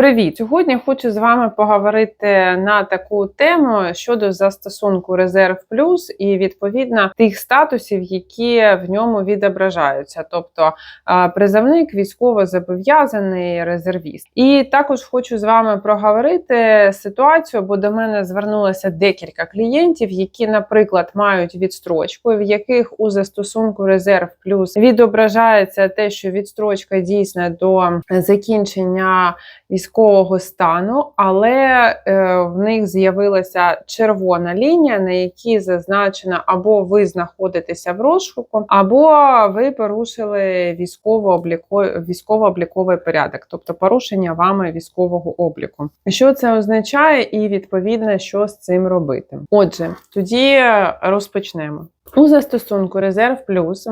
Привіт! Сьогодні хочу з вами поговорити на таку тему щодо застосунку Резерв Плюс і відповідно тих статусів, які в ньому відображаються, тобто призовник, військово-зобов'язаний резервіст. І також хочу з вами проговорити ситуацію, бо до мене звернулося декілька клієнтів, які, наприклад, мають відстрочку, в яких у застосунку Резерв Плюс відображається те, що відстрочка дійсна до закінчення військового стану, але е, в них з'явилася червона лінія, на якій зазначено або ви знаходитеся в розшуку, або ви порушили військово-обліковий військово-обліковий порядок, тобто порушення вами військового обліку. Що це означає, і відповідно, що з цим робити? Отже, тоді розпочнемо. У застосунку Резерв Плюс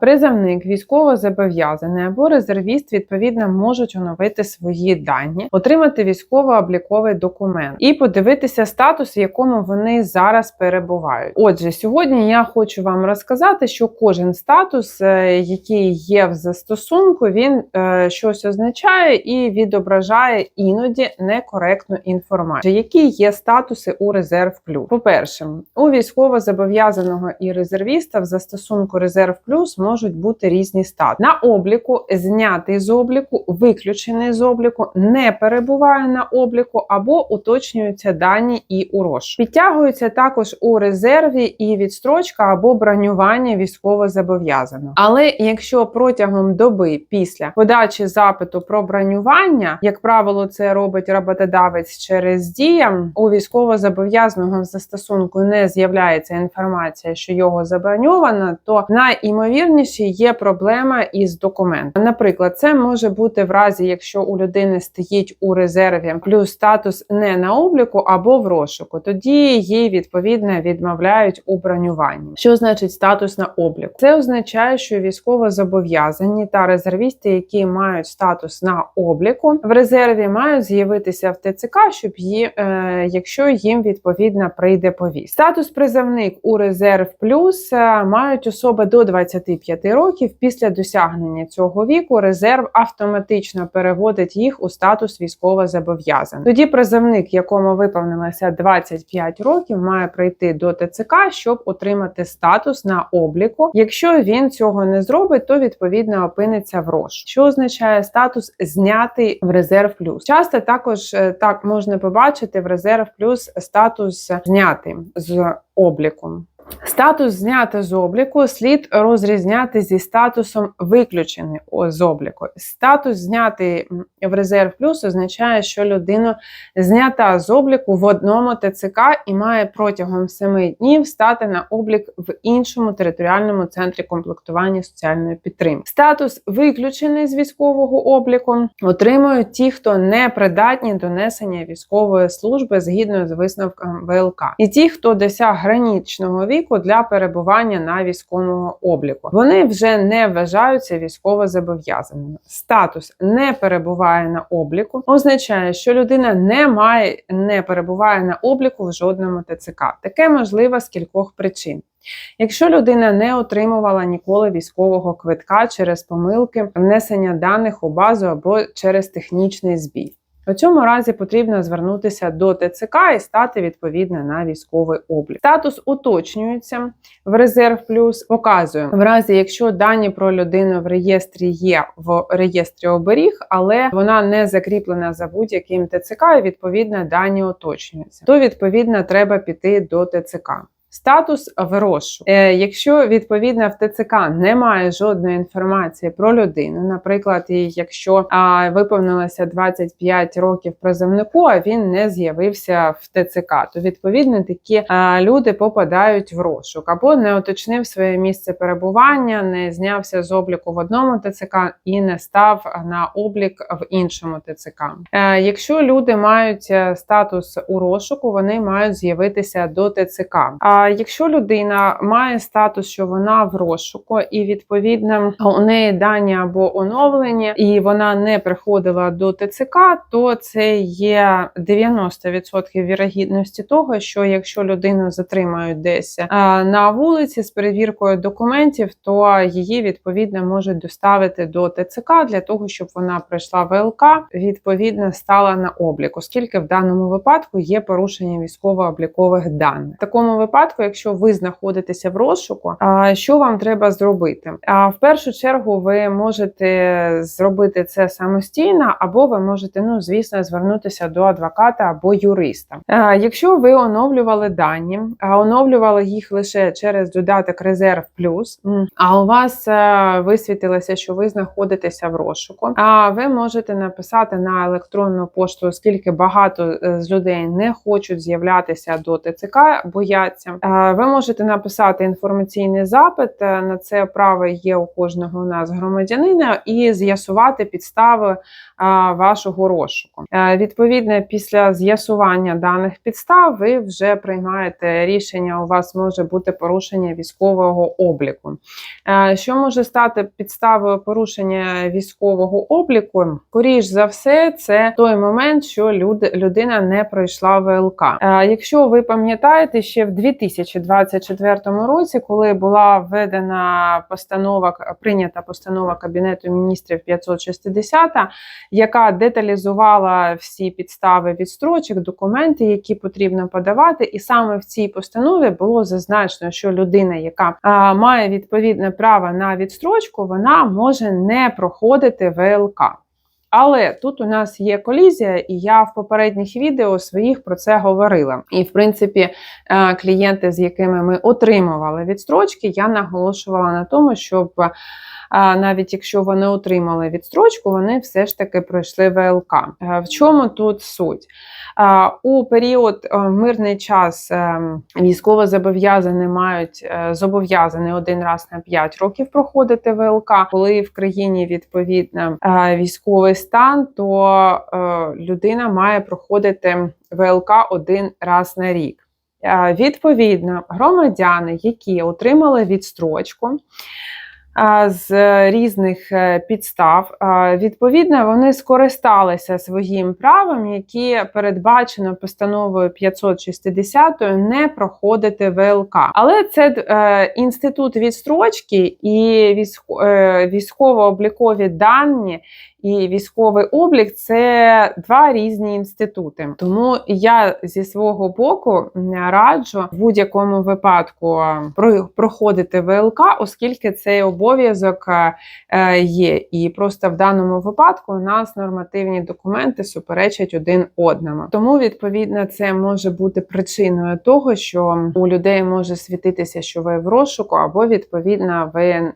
призовник військово-зобов'язаний або резервіст відповідно можуть оновити свої дані, отримати військово-обліковий документ і подивитися статус, в якому вони зараз перебувають. Отже, сьогодні я хочу вам розказати, що кожен статус, е, який є в застосунку, він е, щось означає і відображає іноді некоректну інформацію. Які є статуси у Резерв Плюс? По перше, у військово-зобов'язаного і резервіста в застосунку Резерв Плюс можуть бути різні стати. На обліку, знятий з обліку, виключений з обліку, не перебуває на обліку або уточнюються дані і у розшуку. Підтягуються також у резерві і відстрочка або бронювання військово-зобов'язаного. Але якщо протягом доби після подачі запиту про бронювання, як правило, це робить роботодавець через дія, у військово-зобов'язаного в застосунку не з'являється інформація, що його заброньовано, то найімовірніше є проблема із документом. Наприклад, це може бути в разі, якщо у людини стоїть у резерві плюс статус не на обліку або в розшуку, тоді їй відповідно відмовляють у бронюванні. Що значить статус на обліку? Це означає, що військово зобов'язані та резервісти, які мають статус на обліку, в резерві мають з'явитися в ТЦК, щоб її, е, якщо їм відповідно прийде повість. Статус призовник у резерв плюс е, мають особи до 25 років. Після досягнення цього віку резерв автоматично переводить їх у статус військово-зобов'язаний. Тоді призовник, якому виповнилося 25 років, має прийти до ТЦК, щоб отримати статус на обліку. Якщо він цього не зробить, то відповідно опиниться в рош. Що означає статус знятий в резерв плюс? Часто також е, так можна побачити в резерв плюс статус знятий з обліку. Статус знято з обліку слід розрізняти зі статусом виключений з обліку. Статус знятий в резерв плюс означає, що людина знята з обліку в одному ТЦК і має протягом 7 днів стати на облік в іншому територіальному центрі комплектування соціальної підтримки. Статус виключений з військового обліку отримують ті, хто не придатні до несення військової служби згідно з висновком ВЛК, і ті, хто досяг гранічного віку для перебування на військовому обліку. Вони вже не вважаються військово зобов'язаними. Статус не перебуває на обліку, означає, що людина не має, не перебуває на обліку в жодному ТЦК. Таке можливо з кількох причин. Якщо людина не отримувала ніколи військового квитка через помилки внесення даних у базу або через технічний збій. У цьому разі потрібно звернутися до ТЦК і стати відповідно на військовий облік. Статус уточнюється в резерв плюс, показує в разі, якщо дані про людину в реєстрі є в реєстрі оберіг, але вона не закріплена за будь-яким ТЦК, і відповідно дані уточнюються. То відповідно треба піти до ТЦК. Статус в розшук. Е, якщо відповідно в ТЦК немає жодної інформації про людину, наприклад, якщо а, виповнилося 25 років призовнику, а він не з'явився в ТЦК, то відповідно такі а, люди попадають в розшук або не уточнив своє місце перебування, не знявся з обліку в одному ТЦК і не став на облік в іншому ТЦК. Е, якщо люди мають статус у розшуку, вони мають з'явитися до ТЦК. А А якщо людина має статус, що вона в розшуку, і відповідно у неї дані або оновлені, і вона не приходила до ТЦК, то це є 90% вірогідності того, що якщо людину затримають десь а, на вулиці з перевіркою документів, то її відповідно можуть доставити до ТЦК для того, щоб вона пройшла ВЛК, відповідно стала на облік, оскільки в даному випадку є порушення військово-облікових даних. В такому випадку, якщо ви знаходитеся в розшуку, що вам треба зробити? А в першу чергу ви можете зробити це самостійно, або ви можете, ну звісно, звернутися до адвоката або юриста. Якщо ви оновлювали дані, а оновлювали їх лише через додаток Резерв Плюс, а у вас е, висвітилося, що ви знаходитеся в розшуку, а ви можете написати на електронну пошту, оскільки багато е, з людей не хочуть з'являтися до ТЦК, бояться. Е, Ви можете написати інформаційний запит. е, На це право є у кожного у нас громадянина, і з'ясувати підстави вашого розшуку. Е, Відповідно, після з'ясування даних підстав ви вже приймаєте рішення. У вас може бути порушення військового обліку. Е, Що може стати підставою порушення військового обліку? Скоріш за все, це той момент, що люд- людина не пройшла ВЛК. Е, Якщо ви пам'ятаєте, ще в 2024 році, коли була введена постанова, прийнята постанова Кабінету міністрів 560, яка деталізувала всі підстави відстрочок, документи, які потрібно подавати, і саме в цій постанові було зазначено, що людина, яка а, має відповідне право на відстрочку, вона може не проходити ВЛК. Але тут у нас є колізія, і я в попередніх відео своїх про це говорила. І, в принципі, е, клієнти, з якими ми отримували відстрочки, я наголошувала на тому, щоб е, навіть якщо вони отримали відстрочку, вони все ж таки пройшли ВЛК. Е, В чому тут суть? У період мирний час е, військовозобов'язані мають зобов'язані один раз на 5 років проходити ВЛК. Коли в країні відповідно військовий стан, то е, людина має проходити ВЛК один раз на рік. Е, Відповідно, громадяни, які отримали відстрочку, а, з різних е, підстав. Відповідно, вони скористалися своїм правом, яке передбачено постановою 560 не проходити ВЛК. Але це е, інститут відстрочки і військо, е, військово-облікові дані. І військовий облік це два різні інститути. Тому я зі свого боку м, раджу в будь-якому випадку про- проходити ВЛК, оскільки цей обов'язок е, є. І просто в даному випадку у нас нормативні документи суперечать один одному. Тому, відповідно, це може бути причиною того, що у людей може світитися, що ви в розшуку, або відповідно ви.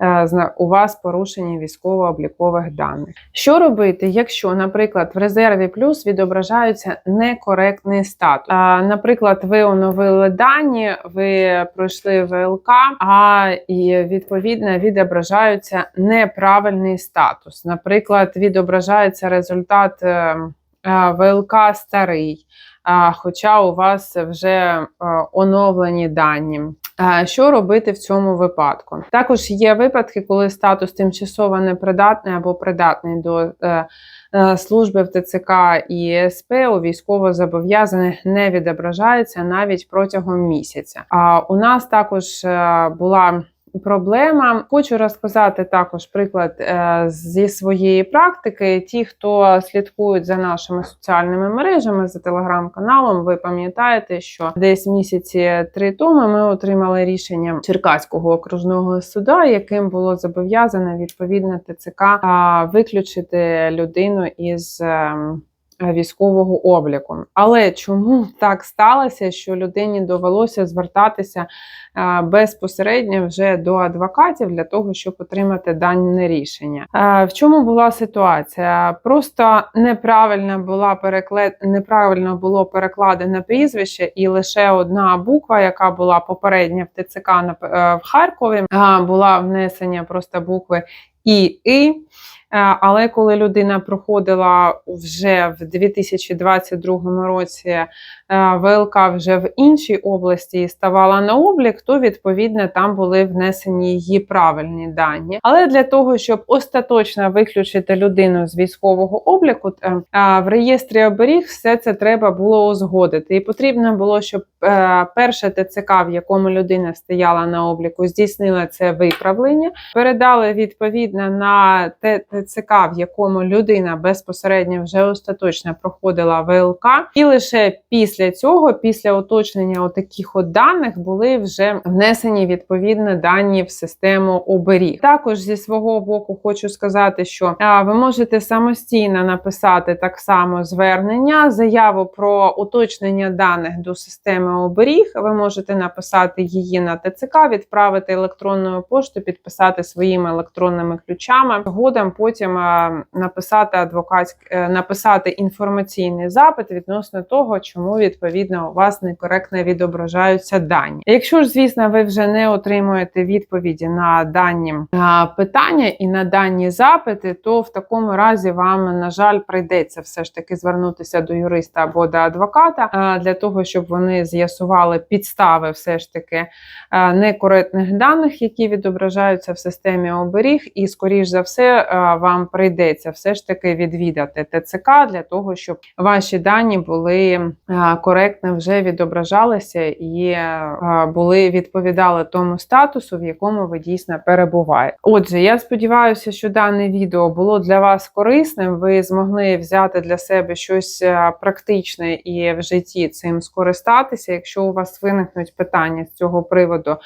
Е, у вас порушення військово-облікових даних. Що робити, якщо, наприклад, в резерві плюс відображаються некоректний статус? Наприклад, ви оновили дані, ви пройшли ВЛК, а і відповідно відображаються неправильний статус. Наприклад, відображається результат е, е, ВЛК старий. Хоча у вас вже оновлені дані. Е, Що робити в цьому випадку? Також є випадки, коли статус тимчасово непридатний або придатний до е, е, служби в ТЦК і СП у військовозобов'язаних не відображається навіть протягом місяця. А у нас також була. Проблема хочу розказати також приклад е, зі своєї практики. Ті, хто слідкують за нашими соціальними мережами, за телеграм-каналом, ви пам'ятаєте, що десь місяці три тому ми отримали рішення Черкаського окружного суда, яким було зобов'язано відповідно ТЦК виключити людину із. Ем, Військового обліку, але чому так сталося, що людині довелося звертатися е, безпосередньо вже до адвокатів для того, щоб отримати дане рішення? Е, В чому була ситуація? Просто неправильно була переклад... неправильно було перекладене прізвище, і лише одна буква, яка була попередня в ТЦК е, в Харкові, була внесення просто букви і і. Але коли людина проходила вже в 2022 році е, ВЛК вже в іншій області і ставала на облік, то відповідно там були внесені її правильні дані. Але для того, щоб остаточно виключити людину з військового обліку, е, е, в реєстрі оберіг все це треба було узгодити. І потрібно було, щоб перше ТЦК, в якому людина стояла на обліку, здійснила це виправлення, передали відповідно на ТЦК, в якому людина безпосередньо вже остаточно проходила ВЛК, і лише після цього, після уточнення таких от даних, були вже внесені відповідні дані в систему оберіг. Також зі свого боку хочу сказати, що ви можете самостійно написати так само звернення, заяву про уточнення даних до системи оберіг. Ви можете написати її на ТЦК, відправити електронною поштою, підписати своїми електронними ключами. Згодом потім написати адвокатськ, е, написати інформаційний запит відносно того, чому відповідно у вас некоректно відображаються дані. Якщо ж, звісно, ви вже не отримуєте відповіді на дані питання і на дані запити, то в такому разі вам, на жаль, прийдеться все ж таки звернутися до юриста або до адвоката для того, щоб вони з'ясували підстави все ж таки некоректних даних, які відображаються в системі оберіг, і скоріш за все вам прийдеться все ж таки відвідати ТЦК для того, щоб ваші дані були коректно вже відображалися і були відповідали тому статусу, в якому ви дійсно перебуваєте. Отже, я сподіваюся, що дане відео було для вас корисним. Ви змогли взяти для себе щось практичне і в житті цим скористатися. Якщо у вас виникнуть питання з цього приводу,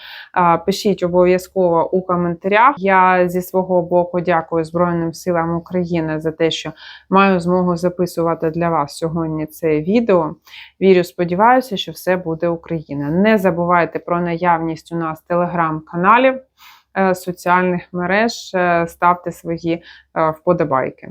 пишіть обов'язково у коментарях. Я зі свого боку дякую Збройним силам України за те, що маю змогу записувати для вас сьогодні це відео. Вірю, сподіваюся, що все буде Україна. Не забувайте про наявність у нас телеграм-каналів, е, соціальних мереж, е, ставте свої е, вподобайки.